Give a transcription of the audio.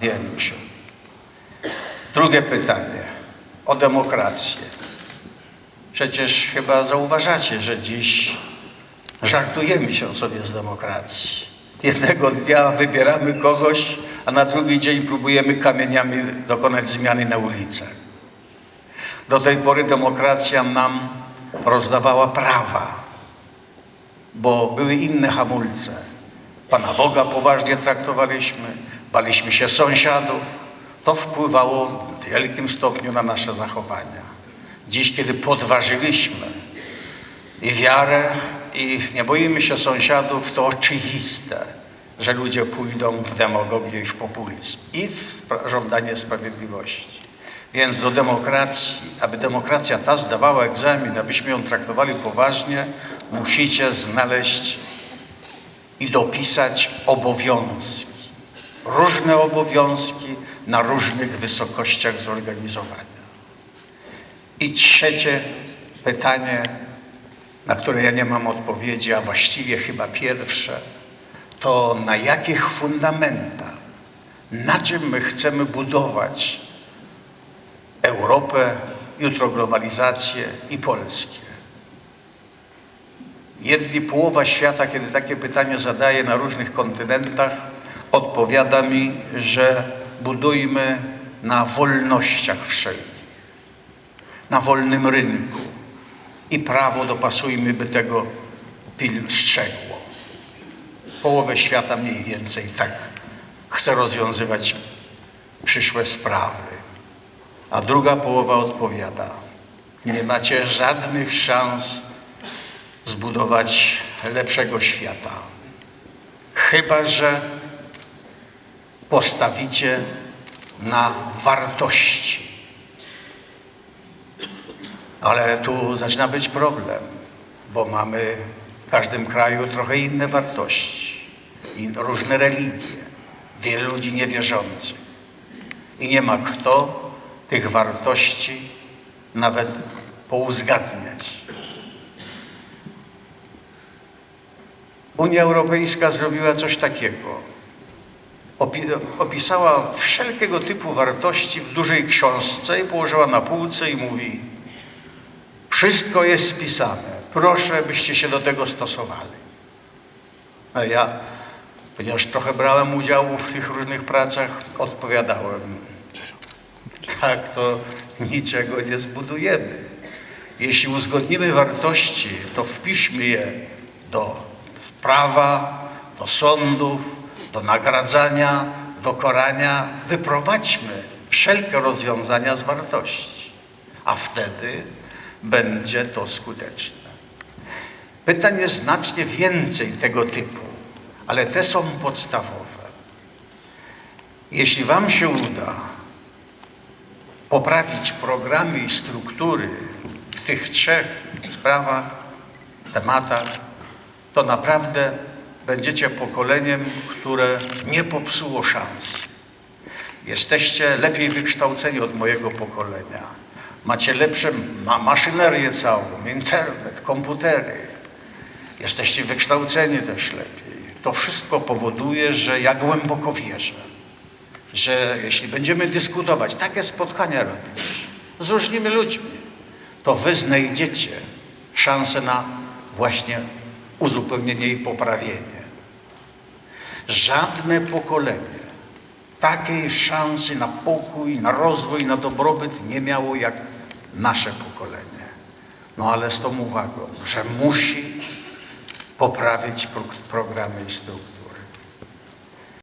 większą. Drugie pytanie o demokrację. Przecież chyba zauważacie, że dziś żartujemy się sobie z demokracji. Jednego dnia wybieramy kogoś, a na drugi dzień próbujemy kamieniami dokonać zmiany na ulicach. Do tej pory demokracja nam rozdawała prawa, bo były inne hamulce. Pana Boga poważnie traktowaliśmy, baliśmy się sąsiadów. To wpływało w wielkim stopniu na nasze zachowania. Dziś, kiedy podważyliśmy i wiarę, i nie boimy się sąsiadów, to oczywiste, że ludzie pójdą w demagogię i w populizm i w żądanie sprawiedliwości. Więc do demokracji, aby demokracja ta zdawała egzamin, abyśmy ją traktowali poważnie, musicie znaleźć i dopisać obowiązki. Różne obowiązki na różnych wysokościach zorganizowania. I trzecie pytanie, na które ja nie mam odpowiedzi, a właściwie chyba pierwsze, to na jakich fundamentach, na czym my chcemy budować Europę, jutro globalizację i Polskę. Jedni połowa świata, kiedy takie pytanie zadaje na różnych kontynentach, odpowiada mi, że budujmy na wolnościach wszelkich, na wolnym rynku i prawo dopasujmy, by tego pil strzegło. Połowę świata mniej więcej tak chce rozwiązywać przyszłe sprawy, a druga połowa odpowiada, nie macie żadnych szans zbudować lepszego świata. Chyba, że postawicie na wartości. Ale tu zaczyna być problem, bo mamy w każdym kraju trochę inne wartości różne religie, wielu ludzi niewierzących. I nie ma kto tych wartości nawet pouzgadniać. Unia Europejska zrobiła coś takiego. Opi- opisała wszelkiego typu wartości w dużej książce i położyła na półce i mówi: Wszystko jest spisane. Proszę, byście się do tego stosowali. A ja, ponieważ trochę brałem udziału w tych różnych pracach, odpowiadałem: Tak, to niczego nie zbudujemy. Jeśli uzgodnimy wartości, to wpiszmy je do prawa, do sądów, do nagradzania, do korania. Wyprowadźmy wszelkie rozwiązania z wartości, a wtedy będzie to skuteczne. Pytań jest znacznie więcej tego typu, ale te są podstawowe. Jeśli Wam się uda poprawić programy i struktury w tych trzech sprawach, tematach, to naprawdę będziecie pokoleniem, które nie popsuło szans. Jesteście lepiej wykształceni od mojego pokolenia. Macie lepsze ma maszynerię całą, internet, komputery. Jesteście wykształceni też lepiej. To wszystko powoduje, że ja głęboko wierzę, że jeśli będziemy dyskutować, takie spotkania robić z różnymi ludźmi, to wy znajdziecie szansę na właśnie uzupełnienie i poprawienie. Żadne pokolenie takiej szansy na pokój, na rozwój, na dobrobyt nie miało jak nasze pokolenie. No ale z tą uwagą, że musi poprawić pro programy i struktury.